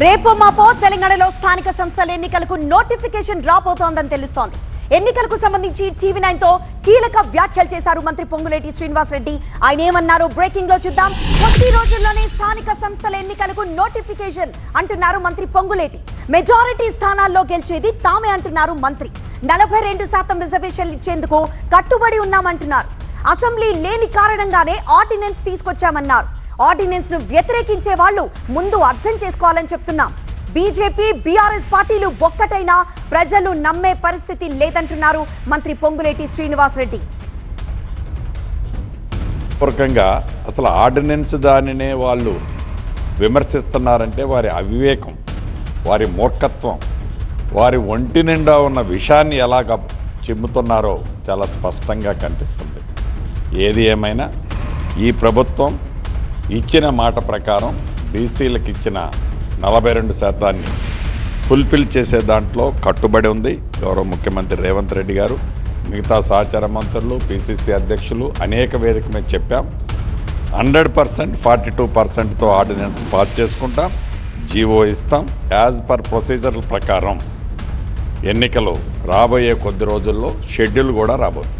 రేపో మాపో తెలంగాణలో స్థానిక సంస్థల ఎన్నికలకు నోటిఫికేషన్ డ్రాప్ అవుతోందని తెలుస్తోంది. ఎన్నికలకు సంబంధించి టీవీ నైన్తో కీలక వ్యాఖ్యలు చేశారు మంత్రి పొంగులేటి శ్రీనివాస్ రెడ్డి ఆయన ఏమన్నారు బ్రేకింగ్లో చూద్దాం. కొద్ది రోజుల్లోనే స్థానిక సంస్థల ఎన్నికలకు నోటిఫికేషన్ అంటున్నారు మంత్రి పొంగులేటి. మెజారిటీ స్థానాల్లో గెలిచేది తామే అంటున్నారు మంత్రి. నలభై రెండు శాతం రిజర్వేషన్లు ఇచ్చేందుకు కట్టుబడి ఉన్నామంటున్నారు. అసెంబ్లీ లేని కారణంగానే ఆర్డినెన్స్ తీసుకొచ్చామన్నారు. ఆర్డినెన్స్ను వ్యతిరేకించే వాళ్ళు ముందు అర్థం చేసుకోవాలని చెప్తున్నాం. బీజేపీ బీఆర్ఎస్ పార్టీలు ఒక్కటైనా ప్రజలు నమ్మే పరిస్థితి లేదంటున్నారు మంత్రి పొంగులేటి శ్రీనివాస్ రెడ్డి పూర్వకంగా అసలు ఆర్డినెన్స్ దానినే వాళ్ళు విమర్శిస్తున్నారంటే వారి అవివేకం వారి మూర్ఖత్వం వారి ఒంటి నిండా ఉన్న విషాన్ని ఎలాగ చెమ్ముతున్నారో చాలా స్పష్టంగా కనిపిస్తుంది. ఏది ఏమైనా ఈ ప్రభుత్వం ఇచ్చిన మాట ప్రకారం బీసీలకు ఇచ్చిన నలభై రెండు శాతాన్ని ఫుల్ఫిల్ చేసే దాంట్లో కట్టుబడి ఉంది గౌరవ ముఖ్యమంత్రి రేవంత్ రెడ్డి గారు. మిగతా సహచార మంత్రులు పిసిసి అధ్యక్షులు అనేక వేదిక మీద చెప్పాం. హండ్రెడ్ పర్సెంట్ ఫార్టీ టూ పర్సెంట్తో ఆర్డినెన్స్ పాస్ చేసుకుంటాం. జీవో ఇస్తాం. యాజ్ పర్ ప్రొసీజర్ల ప్రకారం ఎన్నికలు రాబోయే కొద్ది రోజుల్లో షెడ్యూల్ కూడా రాబోతుంది.